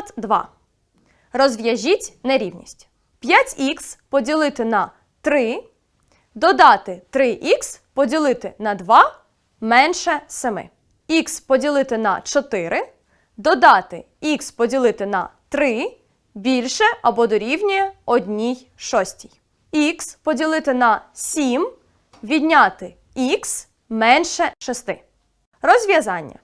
Приклад 2. Розв'яжіть нерівність. 5х поділити на 3, додати 3х поділити на 2 менше 7. х поділити на 4, додати х поділити на 3 більше або дорівнює 1 шостій. х поділити на 7, відняти х менше 6. Розв'язання.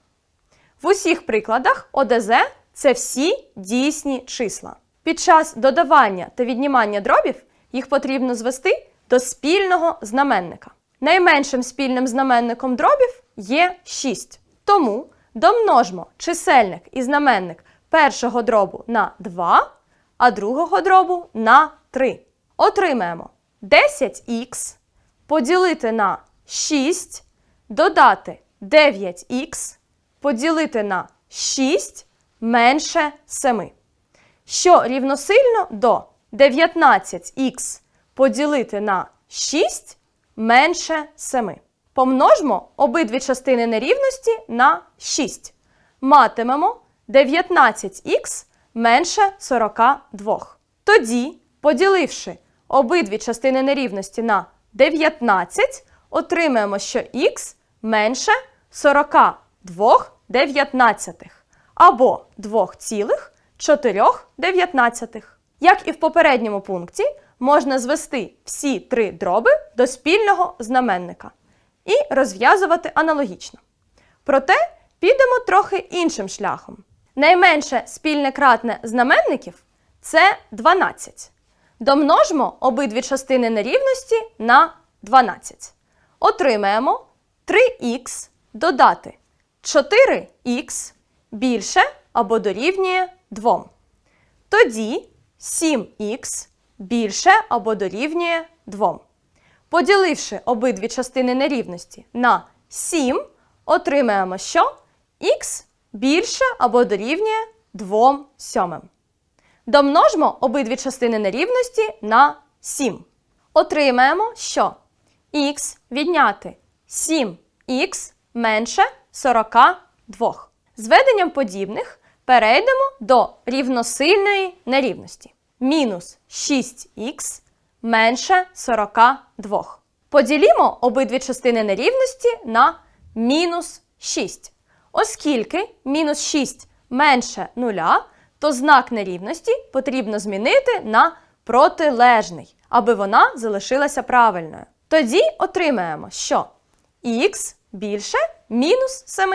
В усіх прикладах ОДЗ це всі дійсні числа. Під час додавання та віднімання дробів їх потрібно звести до спільного знаменника. Найменшим спільним знаменником дробів є 6. Тому домножмо чисельник і знаменник першого дробу на 2, а другого дробу на 3. Отримаємо 10х поділити на 6, додати 9х, поділити на 6 менше 7. Що рівносильно до 19х поділити на 6 менше 7. Помножмо обидві частини нерівності на 6. Матимемо 19х менше 42. Тоді, поділивши обидві частини нерівності на 19, отримаємо, що х менше 42 дев'ятнадцятих або 2,4. Як і в попередньому пункті, можна звести всі три дроби до спільного знаменника і розв'язувати аналогічно. Проте підемо трохи іншим шляхом. Найменше спільне кратне знаменників це 12. Домножмо обидві частини нерівності на 12. Отримаємо 3х додати 4х більше або дорівнює 2. Тоді 7х більше або дорівнює 2. Поділивши обидві частини нерівності на 7, отримаємо, що х більше або дорівнює 2 сьомим. Домножмо обидві частини нерівності на 7. Отримаємо, що х відняти 7х менше 42. Зведенням подібних перейдемо до рівносильної нерівності. Мінус 6х менше 42. Поділімо обидві частини нерівності на мінус 6. Оскільки мінус 6 менше 0, то знак нерівності потрібно змінити на протилежний, аби вона залишилася правильною. Тоді отримаємо, що х більше мінус 7.